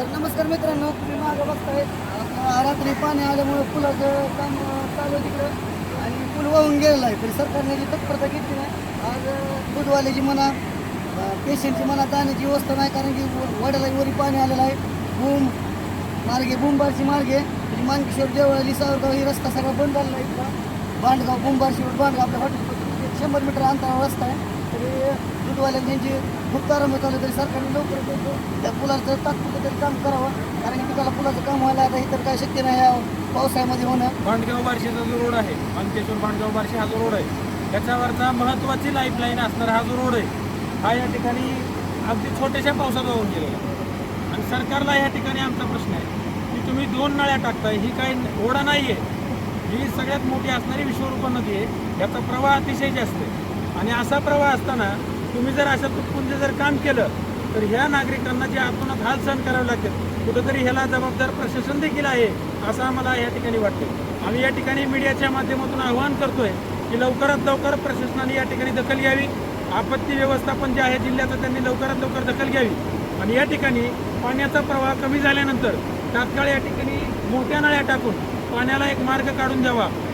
तर नमस्कार मित्रांनो तुम्ही मागं बघताय. आता रात्री पाणी आल्यामुळे पुलाचं काम चालू आहे तिकडं. आणि पूल वाहून गेलेला आहे तरी सरकारने जी तत्परता घेतली नाही आज दूधवाल्याची म्हणा पेशंटची म्हणा जाण्याची व्यवस्था नाही कारण की व- वड्याला वरी पाणी आलेलं आहे. बूम मार्गे बुंबारची मार्गे. म्हणजे मानकेश्वर देवळाली सावरगाव ही रस्ता सगळा बंद झालेला आहे बांधगाव बांडगाव बुंबारशी बांडगाव आपल्या हॉटेल एक शंभर मीटर अंतरावर रस्ता आहे. तरी दूधवाल्यांनी जी खूप आरंभ चालू तरी सरकारने लवकर त्या पुलाचं तात्पुरतं तरी काम करावं कारण की पिकाला पुलाचं काम व्हायला आता तर काय शक्य नाही या पावसाळ्यामध्ये होणं. बांडगाव बार्शीचा जो रोड आहे मानकेश्वर बांडगाव बार्शी हा जो रोड आहे त्याच्यावरचा महत्त्वाची लाईफलाईन असणारा हा जो रोड आहे हा या ठिकाणी अगदी छोट्याशा पावसात वाहून गेलेला आणि सरकारला या ठिकाणी आमचा प्रश्न आहे की तुम्ही दोन नळ्या टाकताय ही काही ओढा नाही आहे ही सगळ्यात मोठी असणारी विश्वरूपा नदी आहे याचा प्रवाह अतिशय जास्त आहे. आणि असा प्रवाह असताना तुम्ही जर अशा तुटपुंज जर काम केलं तर ह्या नागरिकांना जे आपण हाल सहन करावे लागतात कुठंतरी ह्याला जबाबदार प्रशासन देखील आहे असं आम्हाला या ठिकाणी वाटतं आम्ही या ठिकाणी मीडियाच्या माध्यमातून आवाहन करतोय की लवकरात लवकर प्रशासनाने या ठिकाणी दखल घ्यावी. आपत्ती व्यवस्थापन जे आहे जिल्ह्याचं त्यांनी लवकरात लवकर दखल घ्यावी. आणि या ठिकाणी पाण्याचा प्रवाह कमी झाल्यानंतर तात्काळ या ठिकाणी मोठ्या नळ्या टाकून पाण्याला एक मार्ग काढून द्यावा.